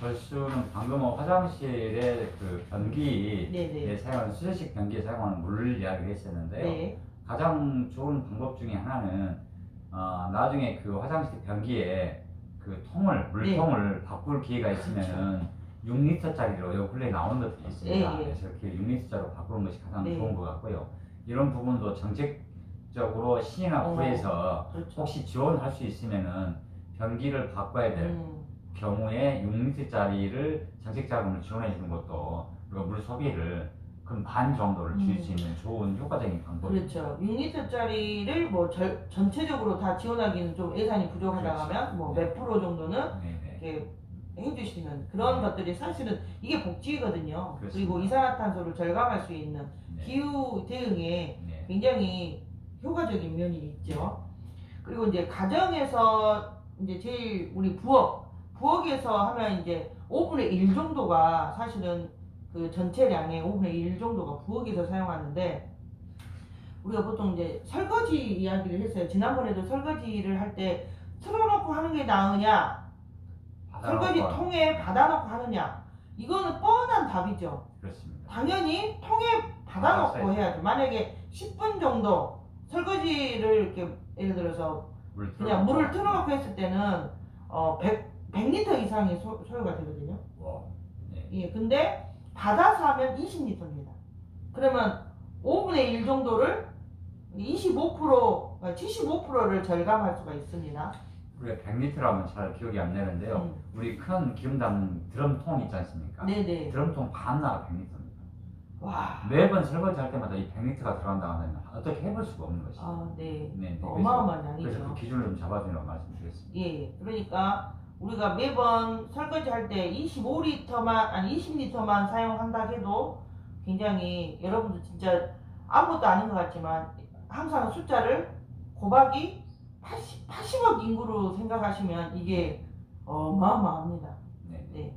결수는 방금 뭐 화장실에 그 변기 네네. 에 사용하는 수제식 변기에 사용하는 물을 이야기를 했었는데요. 네. 가장 좋은 방법 중에 하나는 어, 나중에 그 화장실 변기에 그 통을 물통을 바꿀 기회가 있으면은 6리터짜리로 요 근래 나온 것들이 있습니다. 예, 예. 그래서 이렇게 6리터짜리로 바꾸는 것이 가장 네. 좋은 것 같고요. 이런 부분도 정책적으로 시나 어. 구에서 그렇죠. 혹시 지원할 수 있으면은 변기를 바꿔야 될 음, 경우에 6리터짜리를 정책 자금을 지원해 주는 것도 그리고 물 소비를 그반 정도를 줄일 수 있는 좋은 효과적인. 음. 그렇죠. 6리터짜리를 뭐 절, 전체적으로 다 지원하기는 좀 예산이 부족하다 그렇죠. 하면 뭐 네. 몇 프로 정도는 네네. 이렇게 해주시는 그런 네. 것들이 사실은 이게 복지거든요. 그렇습니다. 그리고 이산화탄소를 절감할 수 있는 네. 기후 대응에 네. 굉장히 효과적인 면이 있죠. 그리고 이제 가정에서 이제 제일 우리 부엌, 부엌에서 하면 이제 5분의 1 정도가 사실은 그 전체량의 5분의 1 정도가 부엌에서 사용하는데 우리가 보통 이제 설거지 이야기를 했어요. 지난번에도 설거지를 할 때 틀어놓고 하는 게 나으냐, 설거지 통에 받아놓고 하느냐, 이거는 뻔한 답이죠. 그렇습니다. 당연히 통에 받아놓고. 해야죠. 만약에 10분 정도 설거지를 이렇게 예를 들어서 물 그냥. 물을 틀어놓고 했을 때는 어 100, 100리터 이상이 소, 소요가 되거든요. 와. 네. 예, 근데 받아서 하면 20리터입니다. 그러면 5분의 1 정도를 25% 75%를 절감할 수가 있습니다. 우리가 100리터라면 잘 기억이 안 나는데요. 음. 우리 큰 기름 담는 드럼통 있지 않습니까? 네네. 드럼통 반나가 100리터입니다. 와. 매번 설거지 할 때마다 이 100리터가 들어간다고 하면 어떻게 해볼 수가 없는 것이죠. 아, 네. 네, 네. 그래서- 어마어마한 그래서 양이죠. 그 기준을 좀 잡아주려고 말씀 드리겠습니다. 예, 그러니까 우리가 매번 설거지 할 때 25리터만 아니 20리터만 사용한다 해도 굉장히 여러분들 진짜 아무것도 아닌 것 같지만 항상 숫자를 곱하기 80, 80억 인구로 생각하시면 이게 어마어마합니다. 네. 네.